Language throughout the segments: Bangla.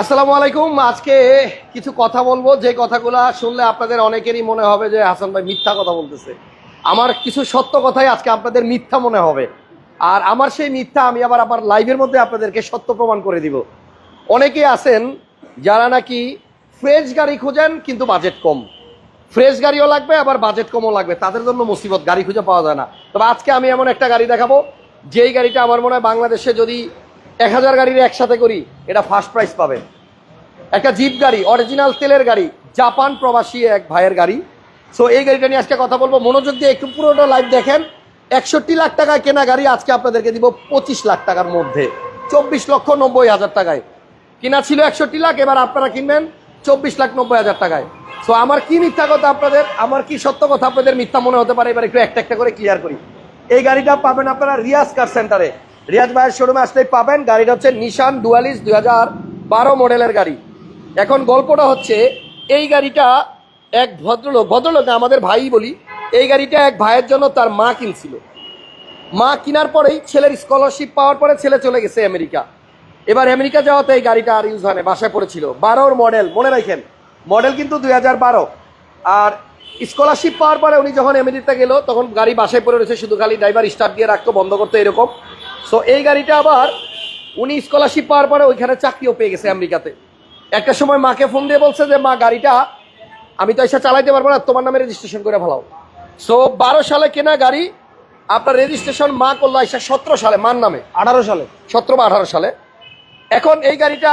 আসসালামু আলাইকুম। আজকে কিছু কথা বলব। যে কথাগুলো শুনলে আপনাদের অনেকেরই মনে হবে যে, হাসান ভাই মিথ্যা কথা বলতেছে। আমার কিছু সত্য কথাই আজকে আপনাদের মিথ্যা মনে হবে। আর আমার সেই মিথ্যা আমি আবার আমার লাইভের মধ্যে আপনাদেরকে সত্য প্রমাণ করে দিব। অনেকে আছেন যারা নাকি ফ্রেশ গাড়ি খোঁজেন, কিন্তু বাজেট কম। ফ্রেশ গাড়িও লাগবে, আবার বাজেট কমও লাগবে। তাদের জন্য মুসিবত, গাড়ি খুঁজে পাওয়া যায় না। তবে আজকে আমি এমন একটা গাড়ি দেখাবো। যেই গাড়িটা আমার মনে হয় বাংলাদেশে যদি এক হাজার গাড়ির একসাথে করি, এটা ফার্স্ট প্রাইস পাবেন। একটা জিপ গাড়ি অরিজিনাল তেলের গাড়ি জাপান প্রবাসী এক ভাইয়ের গাড়ি। সো এই গাড়িটা নিয়ে আজকে কথা বলব। মনোযোগ দিয়ে একটু পুরোটা লাইভ দেখেন। একষট্টি লাখ টাকায় কেনা গাড়ি আজকে আপনাদেরকে দিব পঁচিশ লাখ টাকার মধ্যে। চব্বিশ লক্ষ নব্বই হাজার টাকায়। কিনা ছিল একষট্টি লাখ, এবার আপনারা কিনবেন চব্বিশ লাখ নব্বই হাজার টাকায়। সো আমার কি মিথ্যা কথা আপনাদের, আমার কি সত্য কথা আপনাদের মিথ্যা মনে হতে পারে? এবার একটু একটা একটা করে ক্লিয়ার করি। এই গাড়িটা পাবেন আপনারা রিয়াজ কার সেন্টারে। রিয়াজ ভাইয়ের শোরুমে আসলেই পাবেন গাড়িটা হচ্ছে নিশান ডুয়ালিস হাজার বারো মডেলের গাড়ি। এখন গল্পটা হচ্ছে, এই গাড়িটা এক ভদ্রলোক ভদ্রলোক আমাদের ভাই বলি, এই গাড়িটা এক ভাইয়ের জন্য তার মা কিনছিল। মা কেনার পরেই ছেলের স্কলারশিপ পাওয়ার পরে ছেলে চলে গেছে আমেরিকা। এবার আমেরিকা যাওয়াতে এই গাড়িটা আর ইউজ হয় না, বাসায় পড়েছিল। বারোর মডেল মনে রাখেন মডেল কিন্তু দুই হাজার বারো। আর স্কলারশিপ পাওয়ার পরে উনি যখন আমেরিকা গেল, তখন গাড়ি বাসায় পড়ে রয়েছে, শুধু খালি ড্রাইভার স্টার্ট দিয়ে রাখতো, বন্ধ করতো, এরকম। সো এই গাড়িটা আবার উনি স্কলারশিপ পাওয়ার পরে ওইখানে চাকরিও পেয়ে গেছে আমেরিকাতে। একটা সময় মাকে ফোন দিয়ে বলছে যে মা গাড়িটা আমি তো এসে চালাইতে পারব না তোমার নামে রেজিস্ট্রেশন করে ভালো সো বারো সালে কেনা গাড়ি আপনার রেজিস্ট্রেশন মা করল এসে সতেরো সালে মার নামে। আঠারো সালে। সতেরো বা আঠারো সালে। এখন এই গাড়িটা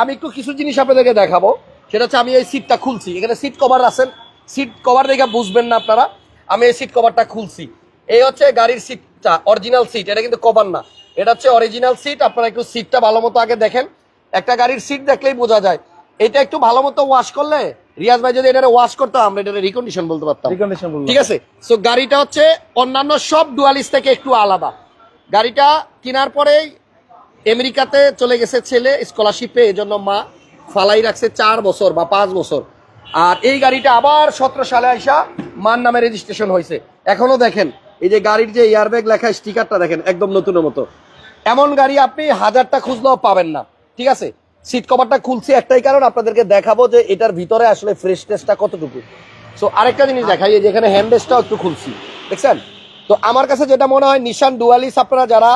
আমি একটু কিছু জিনিস আপনাদেরকে দেখাবো। সেটা হচ্ছে আমি এই সিটটা খুলছি। এখানে সিট কভার আছেন। সিট কভার দেখে বুঝবেন না আপনারা। আমি এই সিট কভারটা খুলছি। এই হচ্ছে গাড়ির সিটটা অরিজিনাল সিট এটা কিন্তু কভার না। এটা হচ্ছে অরিজিনাল সিট আপনারা একটু সিটটা ভালো মতো আগে দেখেন। একটা গাড়ির সিট দেখলেই বোঝা যায়। এটা একটু ভালো মতো ওয়াশ করলে রিয়াজ ভাই যদি এটা ওয়াশ করতো আমরা এটা রিকন্ডিশন বলতে পারতাম। রিকন্ডিশন ঠিক আছে? সো গাড়িটা হচ্ছে অন্যান্য সব ডুয়ালিস থেকে একটু আলাদা। গাড়িটা কেনার পরেই আমেরিকাতে চলে গেছে ছেলে স্কলারশিপে এই জন্য মা ফালাই রাখছে চার বছর বা পাঁচ বছর। আর এই গাড়িটা আবার সতেরো সালে আইসা মার নামে রেজিস্ট্রেশন হয়েছে এখনও দেখেন এই যে গাড়ির যে এয়ারব্যাগ লেখা স্টিকারটা দেখেন একদম নতুনের মতো। এমন গাড়ি আপনি হাজারটা খুঁজলেও পাবেন না ঠিক আছে? সিট কভারটা খুলছি একটাই কারণ আপনাদেরকে দেখাবো যে এটার ভিতরে আসলে ফ্রেশনেসটা কতটুকু। সো আরেকটা জিনিস দেখাই এই যে এখানে হ্যান্ডেসটাও একটু খুলছি দেখছেন? তো আমার কাছে যেটা মনে হয় নিশান ডুয়ালিস আপনারা যারা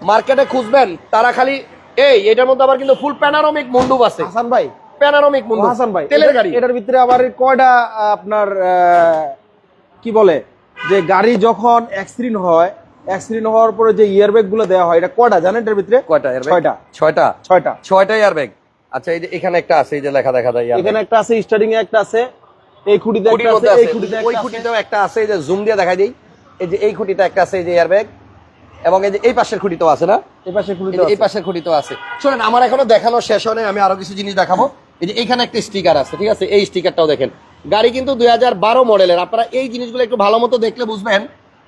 মার্কেটে খুঁজবেন তারা খালি এই এটার মধ্যে আবার কিন্তু ফুল প্যানারোমিক মুন্ডুব আছে। হাসান ভাই প্যানারোমিক মুন্ডুব হাসান ভাই তেলের গাড়ি। এটার ভিতরে আবার কয়টা আপনার আহ, কি বলে? যে গাড়ি যখন অ্যাক্সিডেন্ট হয় অ্যাক্সিডেন্ট হওয়ার পরে যে ইয়ারব্যাগগুলো দেওয়া হয় এটা কয়টা? জানেন এটার ভিতরে? কয়টা? ছয়টা। ছয়টা? ছয়টা। ছয়টা এয়ারব্যাগ আচ্ছা এই যে এখানে একটা আছে এই যে লেখা দেখা যায় এখানে একটা আছে স্টার্টিং এ একটা আছে এই খুঁটিতে একটা আছে এই খুঁটিতে ওই খুঁটিতেও একটা আছে এই যে জুম দিয়ে দেখাই দিই। এই যে এই খুঁটিটা একটা আছে এই যে এয়ারব্যাগ এবং এই যে এই পাশের খুঁটিতেও আছে না? এই পাশের খুঁটিতে এই পাশের খুঁটিতেও আছে। শোনেন আমার এখনও দেখানো শেষ হয় আমি আরও কিছু জিনিস দেখাবো। এই যে এখানে একটা স্টিকার আছে ঠিক আছে? এই স্টিকারটাও দেখেন। গাড়ি কিন্তু দুই হাজার বারো মডেলের। আপনারা এই জিনিসগুলো একটু ভালো মতো দেখলে বুঝবেন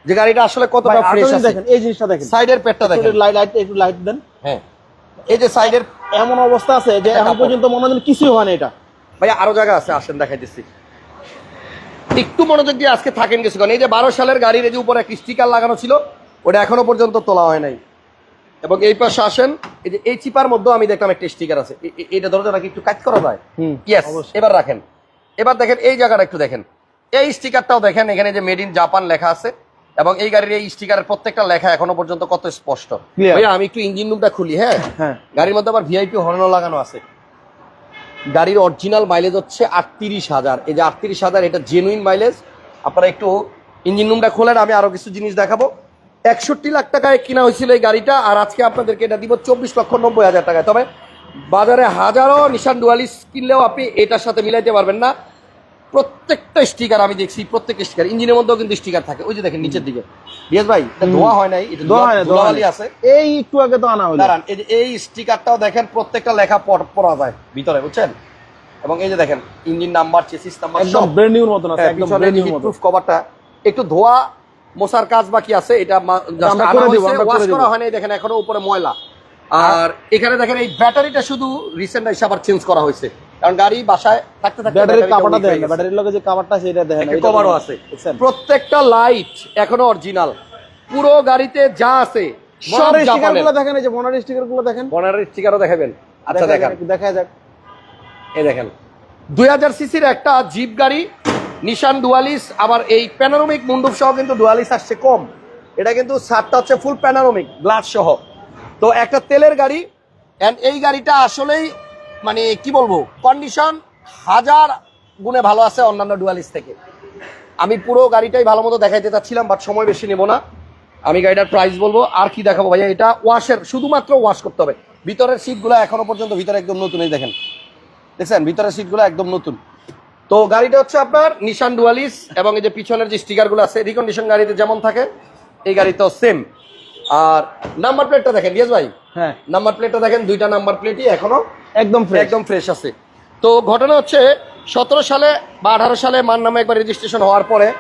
যে গাড়িটা আসলে কতটা ফ্রেশ আছে। দেখেন এই জিনিসটা দেখেন। সাইডের পেটটা দেখেন। একটু লাইট লাইট একটু লাইট দেন। হ্যাঁ। এই যে সাইডের এমন অবস্থা আছে যে এখন। পর্যন্ত মনে হয় কিছুই হয় না এটা। ভাই আরও জায়গা আছে আসেন দেখাই দিচ্ছি। একটু মনোযোগ দিয়ে আজকে থাকেন কিছু কারণ এই যে বারো সালের গাড়ির এই যে উপরে একটা স্টিকার লাগানো ছিল ওটা এখনও পর্যন্ত তোলা হয় নাই। এবং এই পাশে আসেন এই যে এই চিপার মধ্যেও আমি দেখলাম একটা স্টিকার আছে। এটা ধরো নাকি একটু কাজ করা যায়। এবার রাখেন। এবার দেখেন এই জায়গাটা একটু দেখেন। এই স্টিকারটাও দেখেন এখানে যে মেড ইন জাপান লেখা আছে এবং এই গাড়ির এই স্টিকারের প্রত্যেকটা লেখা এখনও পর্যন্ত কত স্পষ্ট। ভাইয়া আমি একটু ইঞ্জিন রুমটা খুলি হ্যাঁ? হ্যাঁ। গাড়ির মধ্যে আবার ভিআইপি হর্নও লাগানো আছে। গাড়ির অরিজিনাল মাইলেজ হচ্ছে আটত্রিশ হাজার। এই যে আটত্রিশ হাজার এটা জেনুইন মাইলেজ আপনারা একটু ইঞ্জিন রুমটা খোলেন আমি আরও কিছু জিনিস দেখাবো। একষট্টি লাখ টাকায় কিনা হয়েছিল এই গাড়িটা আর আজকে আপনাদেরকে এটা দিব চব্বিশ লক্ষ নব্বই হাজার টাকায়। তবে বাজারে হাজারো নিশান ডুয়ালিস কিনলেও আপনি এটার সাথে মিলাইতে পারবেন না। প্রত্যেকটা স্টিকার আমি দেখছি প্রত্যেকটা স্টিকার ইঞ্জিনের মধ্যেও কিন্তু স্টিকার থাকে। ওই যে দেখেন নিচের দিকে। রিয়াজ ভাই এটা ধোয়া হয় নাই এটা দোয়া ধোয়ালি আছে। এই একটু আগে তো আনা হলো। দাঁড়ান এই যে এই স্টিকারটাও দেখেন প্রত্যেকটা লেখা পড়া যায় ভিতরে বুঝছেন? এবং এই যে দেখেন ইঞ্জিন নাম্বার চেসিস নাম্বার একদম ব্র্যান্ড নিউর মতন আছে হ্যাঁ, একদম ব্র্যান্ড নিউর হিটপ্রুফ কভারটা একটু ধোয়া মোছার কাজ বাকি আছে এটা আমরা করে দিব, আমরা করে করা হয় নাই দেখেন এখনও উপরে ময়লা। আর এখানে দেখেন এই ব্যাটারিটা শুধু রিসেন্ট এসে আবার চেঞ্জ করা হয়েছে। কারণ গাড়ি বাসায় থাকতে থাকতে ব্যাটারির কাভারটা দেখেন ব্যাটারির লগে যে কাভারটা এটা দেখেন এটা কভারও আছে। প্রত্যেকটা লাইট এখনও অরিজিনাল পুরো গাড়িতে যা আছে সব বনারের স্টিকার জাপানেরগুলো দেখেন এই যে বনারের স্টিকারগুলো দেখেন। বনারের স্টিকারও দেখাবেন। আচ্ছা দেখেন। দেখা যাক। এই দেখেন। দুই হাজার সিসির একটা জিপ গাড়ি নিশান ডুয়ালিস আবার এই প্যানারোমিক মুন্ডুপ সহ কিন্তু ডুয়ালিস আসছে কম। এটা কিন্তু সারটা হচ্ছে ফুল প্যানারোমিক গ্লাস সহ। তো একটা তেলের গাড়ি অ্যান্ড এই গাড়িটা আসলেই মানে কি বলব কন্ডিশন হাজার গুণে ভালো আছে অন্যান্য ডুয়ালিস থেকে। আমি পুরো গাড়িটাই ভালো মতো দেখাইতে চাচ্ছিলাম বাট সময় বেশি নেব না। আমি গাড়িটার প্রাইস বলব, আর কি দেখাবো ভাইয়া, এটা ওয়াশের শুধুমাত্র ওয়াশ করতে হবে। ভিতরের সিটগুলো এখনও পর্যন্ত ভিতরে একদম নতুন, এই দেখেন। দেখছেন? ভিতরের সিটগুলো একদম নতুন। তো গাড়িটা হচ্ছে আপনার নিশান ডুয়ালিস এবং এই যে পিছনের যে স্টিকারগুলো আছে রিকন্ডিশন গাড়িতে যেমন থাকে, এই গাড়িতেও সেম আর নাম্বার প্লেটটা দেখেন রিয়াজ ভাই? হ্যাঁ। নাম্বার প্লেটটা দেখেন দুইটা নাম্বার প্লেটই এখনও একদম একদম ফ্রেশ আছে। তো ঘটনা হচ্ছে সতেরো সালে বা আঠারো সালে মার নামে একবার রেজিস্ট্রেশন হওয়ার পরে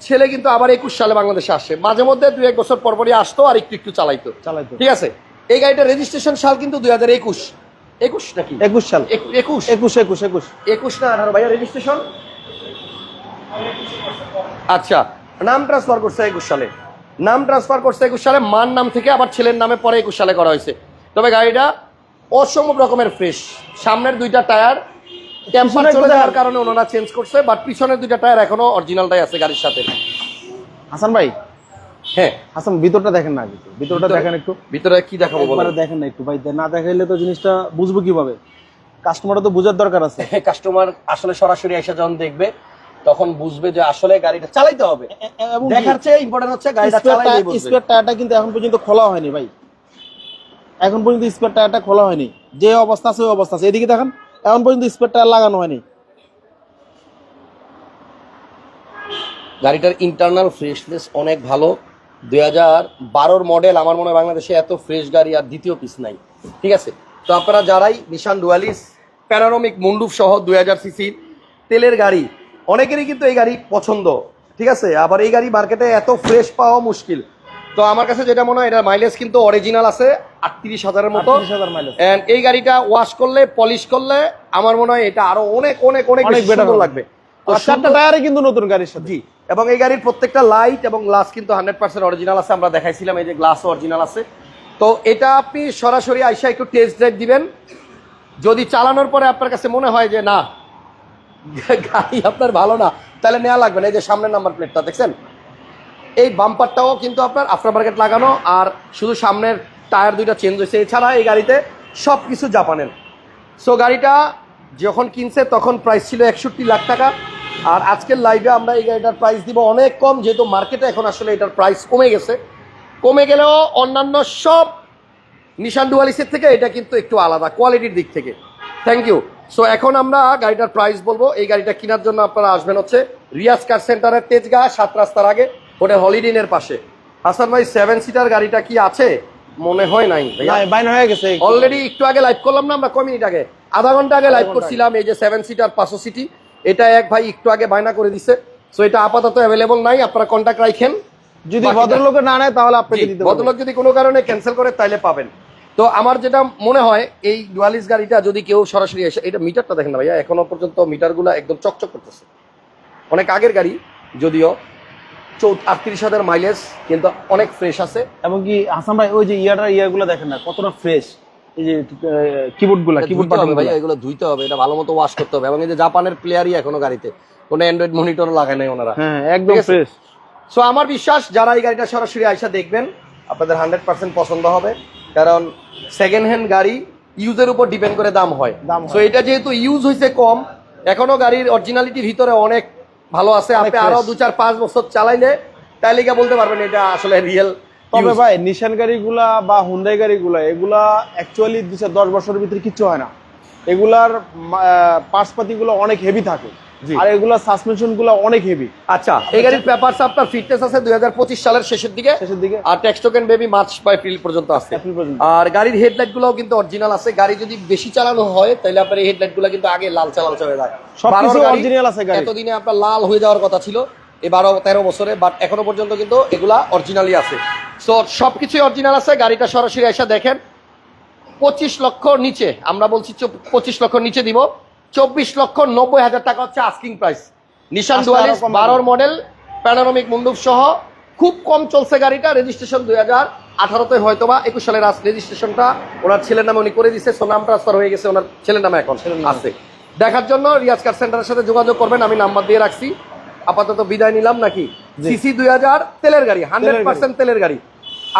ছেলে কিন্তু আবার একুশ সালে বাংলাদেশে আসে। মাঝে মধ্যে দুই এক বছর পরপরই আসতো আর একটু একটু চালাইতো। চালাইতো। ঠিক আছে? এই গাড়িটার রেজিস্ট্রেশন সাল কিন্তু দুই হাজার একুশ। একুশ নাকি একুশ সাল। একু- একুশ। একুশ একুশ একুশ। একুশ না আঠারো ভাইয়া রেজিস্ট্রেশন আচ্ছা নাম ট্রান্সফার করছে একুশ সালে। নাম ট্রান্সফার করছে একুশ সালে মার নাম থেকে আবার ছেলের নামে পরে একুশ সালে করা হয়েছে। তবে গাড়িটা অসম্ভব রকমের ফ্রেশ সামনের দুইটা টায়ার টেম্পার চলে যাওয়ার কারণে ওনারা চেঞ্জ করছে বাট পিছনের দুইটা টায়ার এখনও অরিজিনালটাই আছে গাড়ির সাথে। হাসান ভাই হ্যাঁ। হাসান ভিতরটা দেখেন না কিন্তু। ভিতরটা দেখেন একটু। ভিতরে কি দেখাবো বলো দেখেন না একটু ভাই না দেখাইলে তো জিনিসটা বুঝব কীভাবে। কাস্টমারও তো বোঝার দরকার আছে। কাস্টমার আসলে সরাসরি এসে যখন দেখবে তখন বুঝবে যে আসলে গাড়িটা চালাইতে হবে। দেখার চেয়ে ইম্পর্টেন্ট হচ্ছে গাড়িটা বুঝবে। স্পেয়ার টায়ারটা কিন্তু এখন পর্যন্ত খোলা হয়নি ভাই। এখন পর্যন্ত স্পেয়ার টায়ারটা খোলা হয়নি। যে অবস্থা আছে ওই অবস্থা আছে। এদিকে দেখেন এখন পর্যন্ত স্পেয়ার টায়ার লাগানো হয়নি। গাড়িটার ইন্টারনাল ফ্রেশনেস অনেক ভালো। দুই হাজার বারোর মডেল আমার মনে হয় বাংলাদেশে এত ফ্রেশ গাড়ি আর দ্বিতীয় পিস নাই। ঠিক আছে? তো আপনারা যারাই নিশান ডুয়ালিস প্যানারোমিক মুন্ডুপ সহ দুই হাজার সিসির তেলের গাড়ি অনেকেরই কিন্তু এই গাড়ি পছন্দ ঠিক আছে? আবার এই গাড়ি মার্কেটে এত ফ্রেশ পাওয়া মুশকিল। তো আমার কাছে যেটা মনে হয় এটার মাইলেজ কিন্তু অরিজিনাল আছে আটত্রিশ হাজারের মতো। 38,000 এই গাড়িটা ওয়াশ করলে পলিশ করলে আমার মনে হয় এটা আরও অনেক অনেক অনেক হবে। লাগবে। চারটা টায়ারে কিন্তু নতুন গাড়ির সাথে। জি এবং এই গাড়ির প্রত্যেকটা লাইট এবং গ্লাস কিন্তু হান্ড্রেড পার্সেন্ট অরিজিনাল আছে আমরা দেখাইছিলাম এই যে গ্লাসও অরিজিনাল আছে। তো এটা আপনি সরাসরি আইসা একটু টেস্ট ড্রাইভ দিবেন। যদি চালানোর পরে আপনার কাছে মনে হয় যে না গাড়ি আপনার ভালো না। তাহলে নেওয়া লাগবে না, এই যে সামনের নাম্বার প্লেটটা দেখছেন? এই বাম্পারটাও কিন্তু আপনার আফটার মার্কেট লাগানো, আর শুধু সামনের টায়ার দুইটা চেঞ্জ হয়েছে। এছাড়া এই গাড়িতে সব কিছু জাপানের। সো গাড়িটা যখন কিনছে, তখন প্রাইস ছিল একষট্টি লাখ টাকা। আর আজকের লাইভে আমরা এই গাড়িটার প্রাইস দিব অনেক কম, যেহেতু মার্কেটে এখন আসলে এটার প্রাইস কমে গেছে। কমে গেলেও অন্যান্য সব নিশান ডুয়ালিসের থেকে এটা কিন্তু একটু আলাদা কোয়ালিটির দিক থেকে। থ্যাংক ইউ সো এখন আমরা গাড়িটার প্রাইস বলব। এই গাড়িটা কেনার জন্য আপনারা আসবেন হচ্ছে রিয়াজ কার সেন্টারের তেজগাঁ সাত রাস্তার আগে হোটেল হলিডিনের পাশে। হাসান ভাই সেভেন সিটার গাড়িটা কি আছে? মনে হয় নাই। বাইন হয়ে গেছে। অলরেডি একটু আগে লাইভ করলাম না আমরা? কয় মিনিট আগে? আধা ঘণ্টা আগে লাইভ করছিলাম এই যে সেভেন সিটার পাঁচশো সিটি। এটা এক ভাই একটু আগে বায়না করে দিছে। সো এটা আপাতত অ্যাভেলেবল নাই আপনারা কন্ট্যাক্ট রাখেন যদি ভদ্রলোকে না নেয় তাহলে পারব ভদ্রলোক যদি কোনো কারণে ক্যান্সেল করে তাইলে পাবেন। তো আমার যেটা মনে হয় এই ডুয়ালিস গাড়িটা যদি কেউ সরাসরি এসে এটা মিটারটা দেখেন না ভাইয়া এখনও পর্যন্ত মিটারগুলো একদম চকচক করতেছে। অনেক আগের গাড়ি যদিও চৌ আটত্রিশ হাজার মাইলেজ কিন্তু অনেক ফ্রেশ আছে। এবং কি হাসান ভাই ওই যে ইয়ারটা ইয়ারগুলো দেখেন না কতটা ফ্রেশ এই যে কিবোর্ডগুলা কিবোর্ড বাটন ভাইয়া এগুলো ধুইতে হবে এটা ভালো মতো ওয়াশ করতে হবে। এবং এই যে জাপানের প্লেয়ারই এখনও গাড়িতে কোনো অ্যান্ড্রয়েড মনিটর লাগায় নাই ওনারা। হ্যাঁ একদম ফ্রেশ সো আমার বিশ্বাস যারা এই গাড়িটা সরাসরি আইসা দেখবেন আপনাদের হান্ড্রেড পার্সেন্ট পছন্দ হবে। কারণ সেকেন্ড হ্যান্ড গাড়ি ইউজের উপর ডিপেন্ড করে দাম হয়। দাম। সো এটা যেহেতু ইউজ হয়েছে কম এখনও গাড়ির অরিজিনালিটির ভিতরে অনেক ভালো আছে। আপনি আরও দু চার পাঁচ বছর চালাইলে তাইলে গিয়ে বলতে পারবেন এটা আসলে রিয়েল তবে ভাই নিশান গাড়িগুলা বা হুন্ডাই গাড়িগুলা এগুলা অ্যাকচুয়ালি দু চার দশ বছরের ভিতরে কিচ্ছু হয় না। এগুলার পার্টস পাতিগুলো অনেক হেভি থাকে। আর এগুলা সাসপেনশনগুলো অনেক হেভি আচ্ছা এই গাড়ির পেপারস আপনার ফিটনেস আছে সালের শেষের দিকে। শেষের দিকে। আর ট্যাক্স টোকেন বেবি মার্চ বা এপ্রিল পর্যন্ত আছে। আর গাড়ির হেডলাইট গুলোও কিন্তু অরিজিনাল আছে। গাড়ি যদি বেশি চালানো হয় তাহলে আপনার এই হেডলাইটগুলো কিন্তু আগে লাল চালাল হয়ে যায়। সবকিছু গাড়ি, original আছে গাড়ির। এতদিনে আপনার লাল হয়ে যাওয়ার কথা ছিল এই বারো তেরো বছরে বাট এখনও পর্যন্ত কিন্তু এগুলা অরিজিনালই আছে। সো সবকিছুই অরিজিনাল আছে। গাড়িটা সরাসরি এসে দেখেন পঁচিশ লক্ষ নিচে আমরা বলছি পঁচিশ লক্ষ নিচে দিব। চব্বিশ লক্ষ নব্বই হাজার টাকা হচ্ছে আস্কিং প্রাইস নিশান কম বারোর মডেল প্যানারোমিক মুন্ডুপ সহ খুব কম চলছে গাড়িটা। রেজিস্ট্রেশন দুই হাজার আঠারোতে হয়তো বা একুশ সালের রেজিস্ট্রেশনটা ওনার ছেলের নামে উনি করে দিচ্ছে সো নাম ট্রান্সফার হয়ে গেছে ওনার ছেলের নামে এখন আছে। দেখার জন্য রিয়াজ কার সেন্টারের সাথে যোগাযোগ করবেন আমি নাম্বার দিয়ে রাখছি। আপাতত বিদায় নিলাম নাকি? সিসি দুই হাজার তেলের গাড়ি হান্ড্রেড পার্সেন্ট তেলের গাড়ি।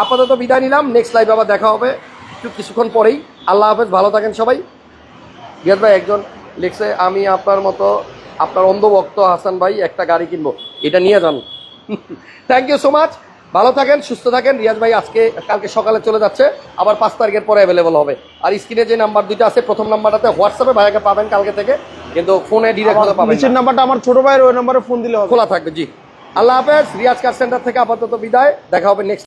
আপাতত বিদায় নিলাম নেক্সট লাইভ আবার দেখা হবে। একটু কিছুক্ষণ পরেই। আল্লাহ হাফেজ ভালো থাকেন সবাই। রিয়াজ ভাই একজন লিখছে আমি আপনার মতো আপনার অন্ধভক্ত হাসান ভাই একটা গাড়ি কিনবো। এটা নিয়ে যান। থ্যাংক ইউ সো মাচ ভালো থাকেন সুস্থ থাকেন। রিয়াজ ভাই আজকে কালকে সকালে চলে যাচ্ছে আবার পাঁচ তারিখের পরে অ্যাভেলেবল হবে। আর স্ক্রিনে যে নাম্বার দুইটা আছে প্রথম নাম্বারটাতে হোয়াটসঅ্যাপে ভাইয়াকে পাবেন কালকে থেকে কিন্তু ফোনে ডিরেক্ট হতে পাবেন নিচের। নাম্বারটা আমার ছোট ভাইয়ের ওই নাম্বারে ফোন দিলে খোলা থাকবে জি। আল্লাহ হাফেজ রিয়াজ কার সেন্টার থেকে আপাতত বিদায়। দেখা হবে নেক্সট